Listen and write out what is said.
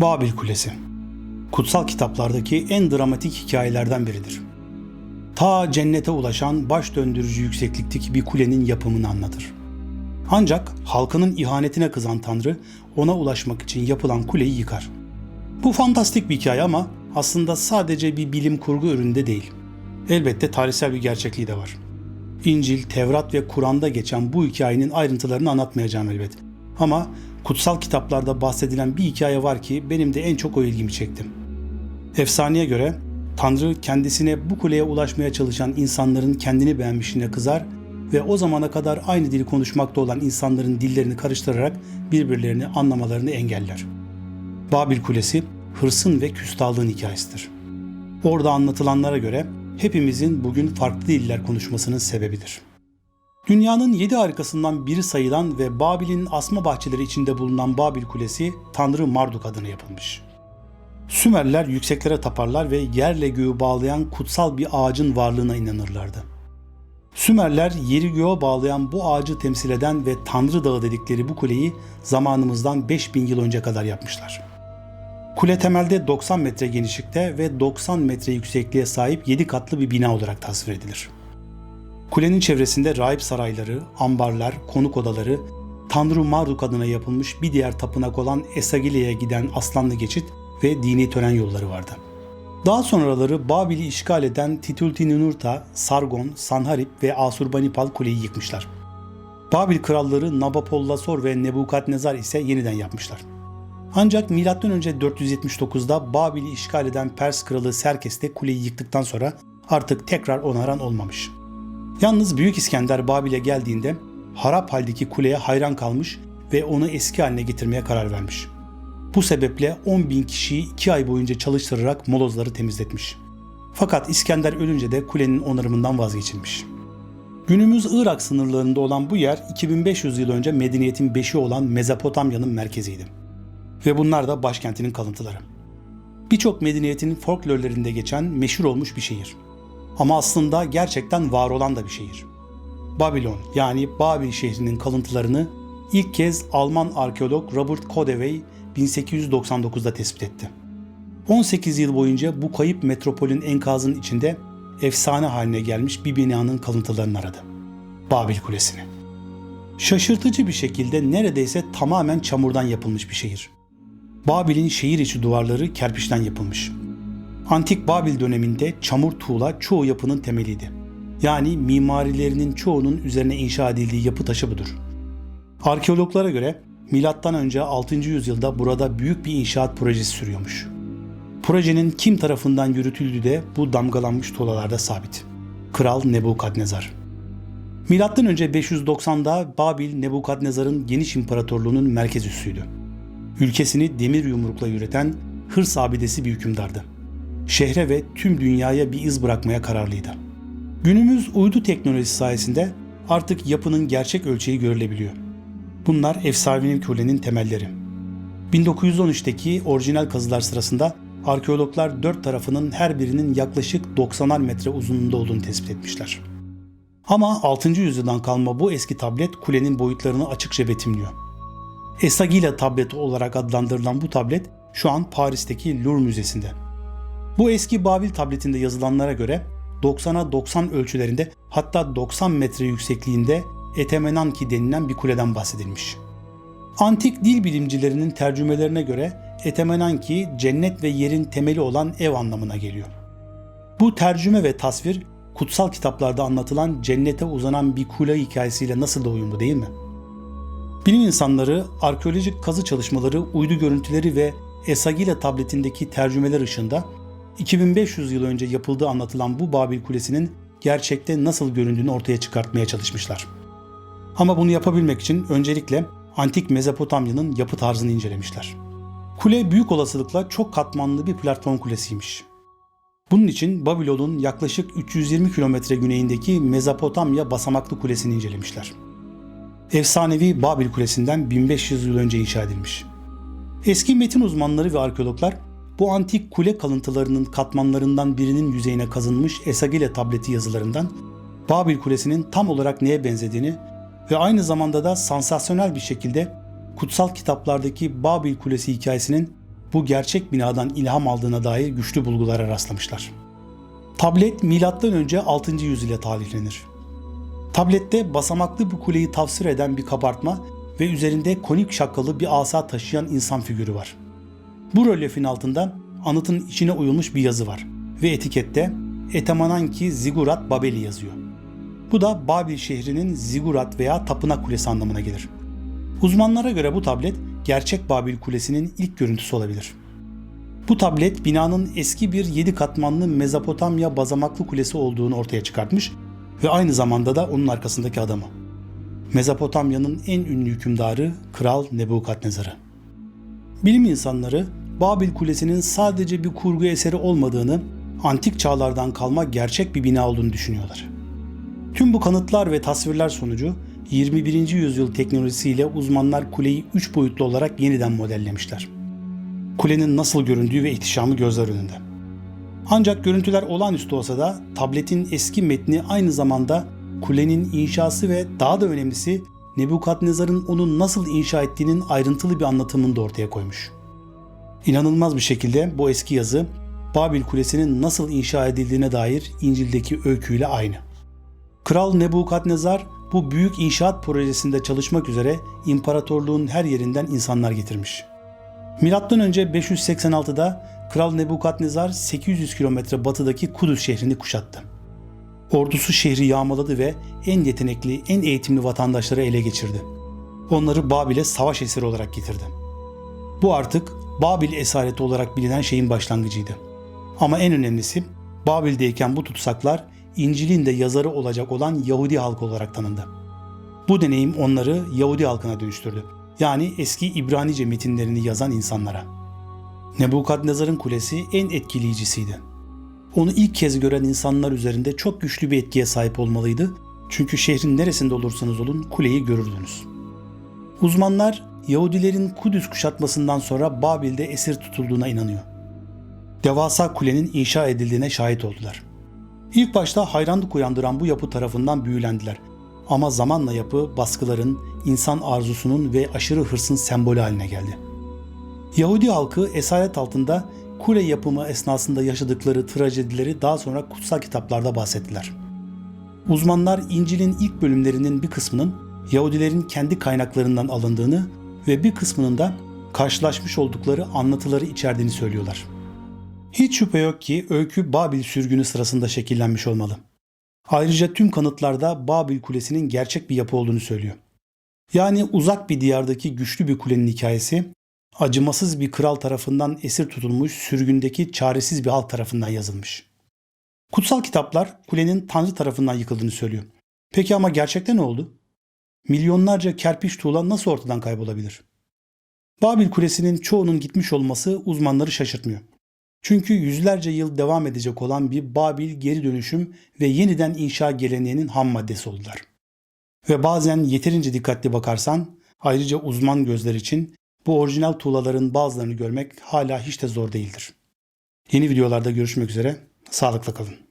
Babil Kulesi Kutsal kitaplardaki en dramatik hikayelerden biridir. Ta cennete ulaşan baş döndürücü yükseklikteki bir kulenin yapımını anlatır. Ancak halkının ihanetine kızan Tanrı ona ulaşmak için yapılan kuleyi yıkar. Bu fantastik bir hikaye ama aslında sadece bir bilim kurgu üründe değil. Elbette tarihsel bir gerçekliği de var. İncil, Tevrat ve Kur'an'da geçen bu hikayenin ayrıntılarını anlatmayacağım elbet. Ama kutsal kitaplarda bahsedilen bir hikaye var ki benim de en çok o ilgimi çekti. Efsaneye göre Tanrı kendisine bu kuleye ulaşmaya çalışan insanların kendini beğenmişine kızar ve o zamana kadar aynı dili konuşmakta olan insanların dillerini karıştırarak birbirlerini anlamalarını engeller. Babil Kulesi hırsın ve küstahlığın hikayesidir. Orada anlatılanlara göre hepimizin bugün farklı diller konuşmasının sebebidir. Dünyanın yedi harikasından biri sayılan ve Babil'in asma bahçeleri içinde bulunan Babil Kulesi Tanrı Marduk adına yapılmış. Sümerler yükseklere taparlar ve yerle göğü bağlayan kutsal bir ağacın varlığına inanırlardı. Sümerler yeri göğe bağlayan bu ağacı temsil eden ve Tanrı Dağı dedikleri bu kuleyi zamanımızdan 5000 yıl önce kadar yapmışlar. Kule temelde 90 metre genişlikte ve 90 metre yüksekliğe sahip 7 katlı bir bina olarak tasvir edilir. Kulenin çevresinde rahip sarayları, ambarlar, konuk odaları, Tanrı Marduk adına yapılmış bir diğer tapınak olan Esagile'ye giden aslanlı geçit ve dini tören yolları vardı. Daha sonraları Babil'i işgal eden Titultinunurta, Sargon, Sanharip ve Asurbanipal kuleyi yıkmışlar. Babil kralları Nabopollasor ve Nebukadnezar ise yeniden yapmışlar. Ancak M.Ö. 479'da Babil'i işgal eden Pers kralı Serkes de kuleyi yıktıktan sonra artık tekrar onaran olmamış. Yalnız Büyük İskender Babil'e geldiğinde harap haldeki kuleye hayran kalmış ve onu eski haline getirmeye karar vermiş. Bu sebeple 10 bin kişiyi 2 ay boyunca çalıştırarak molozları temizletmiş. Fakat İskender ölünce de kulenin onarımından vazgeçilmiş. Günümüz Irak sınırlarında olan bu yer 2500 yıl önce medeniyetin beşi olan Mezopotamya'nın merkeziydi. Ve bunlar da başkentinin kalıntıları. Birçok medeniyetin folklorlarında geçen meşhur olmuş bir şehir. Ama aslında gerçekten var olan da bir şehir. Babilon yani Babil şehrinin kalıntılarını ilk kez Alman arkeolog Robert Kodewey 1899'da tespit etti. 18 yıl boyunca bu kayıp metropolün enkazının içinde efsane haline gelmiş bir binanın kalıntılarını aradı. Babil Kulesi'ni. Şaşırtıcı bir şekilde neredeyse tamamen çamurdan yapılmış bir şehir. Babil'in şehir içi duvarları kerpiçten yapılmış. Antik Babil döneminde çamur tuğla çoğu yapının temeliydi. Yani mimarilerinin çoğunun üzerine inşa edildiği yapı taşı budur. Arkeologlara göre önce 6. yüzyılda burada büyük bir inşaat projesi sürüyormuş. Projenin kim tarafından yürütüldüğü de bu damgalanmış tuğlalarda sabit. Kral Nebukadnezar. Milattan önce 590'da Babil Nebukadnezar'ın geniş imparatorluğunun merkez üssüydü. Ülkesini demir yumrukla yürüten hırs abidesi bir hükümdardı. Şehre ve tüm dünyaya bir iz bırakmaya kararlıydı. Günümüz uydu teknolojisi sayesinde artık yapının gerçek ölçeği görülebiliyor. Bunlar efsanevi kulenin temelleri. 1913'teki orijinal kazılar sırasında arkeologlar dört tarafının her birinin yaklaşık 90'ar metre uzunluğunda olduğunu tespit etmişler. Ama 6. yüzyıldan kalma bu eski tablet kulenin boyutlarını açıkça betimliyor. Esagila tableti olarak adlandırılan bu tablet şu an Paris'teki Louvre Müzesi'nde. Bu eski Babil tabletinde yazılanlara göre 90'a 90 ölçülerinde hatta 90 metre yüksekliğinde Etemenanki denilen bir kuleden bahsedilmiş. Antik dil bilimcilerinin tercümelerine göre Etemenanki cennet ve yerin temeli olan ev anlamına geliyor. Bu tercüme ve tasvir kutsal kitaplarda anlatılan cennete uzanan bir kule hikayesiyle nasıl da uyumlu değil mi? Bilim insanları arkeolojik kazı çalışmaları, uydu görüntüleri ve Esagila tabletindeki tercümeler ışığında 2500 yıl önce yapıldığı anlatılan bu Babil Kulesi'nin gerçekte nasıl göründüğünü ortaya çıkartmaya çalışmışlar. Ama bunu yapabilmek için öncelikle antik Mezopotamya'nın yapı tarzını incelemişler. Kule büyük olasılıkla çok katmanlı bir platform kulesiymiş. Bunun için Babilon'un yaklaşık 320 kilometre güneyindeki Mezopotamya basamaklı kulesini incelemişler. Efsanevi Babil Kulesi'nden 1500 yıl önce inşa edilmiş. Eski metin uzmanları ve arkeologlar bu antik kule kalıntılarının katmanlarından birinin yüzeyine kazınmış Esagile tableti yazılarından Babil Kulesi'nin tam olarak neye benzediğini ve aynı zamanda da sansasyonel bir şekilde kutsal kitaplardaki Babil Kulesi hikayesinin bu gerçek binadan ilham aldığına dair güçlü bulgulara rastlamışlar. Tablet M.Ö. 6. yüzyıla tarihlenir. Tablette basamaklı bir kuleyi tavsir eden bir kabartma ve üzerinde konik şapkalı bir asa taşıyan insan figürü var. Bu rölyefin altında anıtın içine oyulmuş bir yazı var ve etikette Etemananki Zigurat Babeli yazıyor. Bu da Babil şehrinin Zigurat veya tapınak kulesi anlamına gelir. Uzmanlara göre bu tablet gerçek Babil kulesinin ilk görüntüsü olabilir. Bu tablet binanın eski bir 7 katmanlı Mezopotamya basamaklı kulesi olduğunu ortaya çıkartmış ve aynı zamanda da onun arkasındaki adamı. Mezopotamya'nın en ünlü hükümdarı Kral Nebukadnezar'ı. Bilim insanları Babil Kulesi'nin sadece bir kurgu eseri olmadığını, antik çağlardan kalma gerçek bir bina olduğunu düşünüyorlar. Tüm bu kanıtlar ve tasvirler sonucu 21. yüzyıl teknolojisiyle uzmanlar kuleyi 3 boyutlu olarak yeniden modellemişler. Kulenin nasıl göründüğü ve ihtişamı gözler önünde. Ancak görüntüler olağanüstü olsa da tabletin eski metni aynı zamanda kulenin inşası ve daha da önemlisi Nebukadnezar'ın onu nasıl inşa ettiğinin ayrıntılı bir anlatımını da ortaya koymuş. İnanılmaz bir şekilde bu eski yazı Babil Kulesi'nin nasıl inşa edildiğine dair İncil'deki öyküyle aynı. Kral Nebukadnezar bu büyük inşaat projesinde çalışmak üzere imparatorluğun her yerinden insanlar getirmiş. Milattan önce 586'da Kral Nebukadnezar 800 kilometre batıdaki Kudüs şehrini kuşattı. Ordusu şehri yağmaladı ve en yetenekli, en eğitimli vatandaşları ele geçirdi. Onları Babil'e savaş esiri olarak getirdi. Bu artık Babil esareti olarak bilinen şeyin başlangıcıydı. Ama en önemlisi Babil'deyken bu tutsaklar İncil'in de yazarı olacak olan Yahudi halkı olarak tanındı. Bu deneyim onları Yahudi halkına dönüştürdü. Yani eski İbranice metinlerini yazan insanlara. Nebukadnezar'ın kulesi en etkileyicisiydi. Onu ilk kez gören insanlar üzerinde çok güçlü bir etkiye sahip olmalıydı. Çünkü şehrin neresinde olursanız olun kuleyi görürdünüz. Uzmanlar Yahudilerin Kudüs kuşatmasından sonra Babil'de esir tutulduğuna inanıyor. Devasa kulenin inşa edildiğine şahit oldular. İlk başta hayranlık uyandıran bu yapı tarafından büyülendiler. Ama zamanla yapı baskıların, insan arzusunun ve aşırı hırsın sembolü haline geldi. Yahudi halkı esaret altında kule yapımı esnasında yaşadıkları trajedileri daha sonra kutsal kitaplarda bahsettiler. Uzmanlar İncil'in ilk bölümlerinin bir kısmının Yahudilerin kendi kaynaklarından alındığını ve bir kısmının da karşılaşmış oldukları anlatıları içerdiğini söylüyorlar. Hiç şüphe yok ki öykü Babil sürgünü sırasında şekillenmiş olmalı. Ayrıca tüm kanıtlarda Babil Kulesi'nin gerçek bir yapı olduğunu söylüyor. Yani uzak bir diyardaki güçlü bir kulenin hikayesi, acımasız bir kral tarafından esir tutulmuş sürgündeki çaresiz bir halk tarafından yazılmış. Kutsal kitaplar kulenin Tanrı tarafından yıkıldığını söylüyor. Peki ama gerçekten ne oldu? Milyonlarca kerpiç tuğla nasıl ortadan kaybolabilir? Babil Kulesi'nin çoğunun gitmiş olması uzmanları şaşırtmıyor. Çünkü yüzlerce yıl devam edecek olan bir Babil geri dönüşüm ve yeniden inşa geleneğinin ham maddesi oldular. Ve bazen yeterince dikkatli bakarsan ayrıca uzman gözler için bu orijinal tuğlaların bazılarını görmek hala hiç de zor değildir. Yeni videolarda görüşmek üzere, sağlıkla kalın.